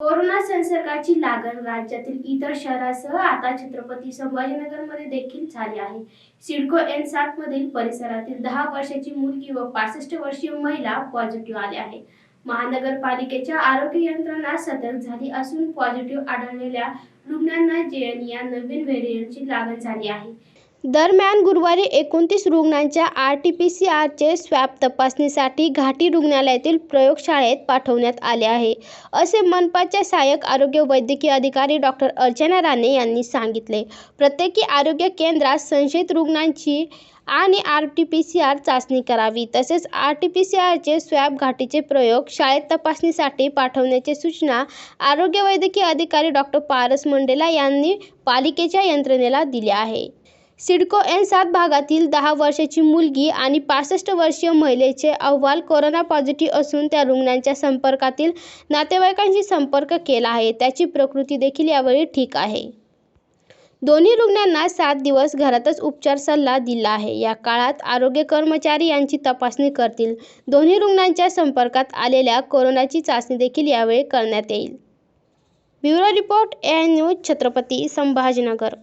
Corona संसर्गाची लागण राज्यातील इतर शहरासह आता छत्रपती संभाजीनगरमध्ये देखील झाली आहे. सिडको एन सात मधील परिसरातील दहा वर्षाची मुलगी व पासष्ट वर्षीय महिला पॉझिटिव्ह आली आहे. महानगरपालिकेच्या आरोग्य यंत्रणा सतर्क झाली असून पॉझिटिव्ह आढळलेल्या रुग्णांना जेएन या नवीन व्हेरियंटची लागण झाली आहे. दरम्यान गुरुवारी एकोणतीस रुग्णांच्या आर टी पी सी आरचे स्वॅब तपासणीसाठी घाटी रुग्णालयातील प्रयोगशाळेत पाठवण्यात आले आहे असे मनपाच्या सहाय्यक आरोग्य वैद्यकीय अधिकारी डॉक्टर अर्चना राणे यांनी सांगितले. प्रत्येकी आरोग्य केंद्रात संशयित रुग्णांची आणि R T P C R चाचणी करावी तसेच आर टी पी सी आरचे स्वॅब घाटीचे प्रयोग शाळेत तपासणीसाठी पाठवण्याची सूचना आरोग्य वैद्यकीय अधिकारी डॉक्टर पारस मंडेला यांनी पालिकेच्या यंत्रणेला दिल्या आहे. सिडको एन सात भागातील दहा वर्षाची मुलगी आणि पासष्ट वर्षीय महिलेचे अहवाल कोरोना पॉझिटिव्ह असून त्या रुग्णांच्या संपर्कातील नातेवाईकांशी संपर्क केला आहे. त्याची प्रकृती देखील यावेळी ठीक आहे. दोन्ही रुग्णांना सात दिवस घरातच उपचार सल्ला दिला आहे. या काळात आरोग्य कर्मचारी यांची तपासणी करतील. दोन्ही रुग्णांच्या संपर्कात आलेल्या कोरोनाची चाचणी देखील यावेळी करण्यात येईल. Bureau report A news Chhatrapati Sambhajinagar.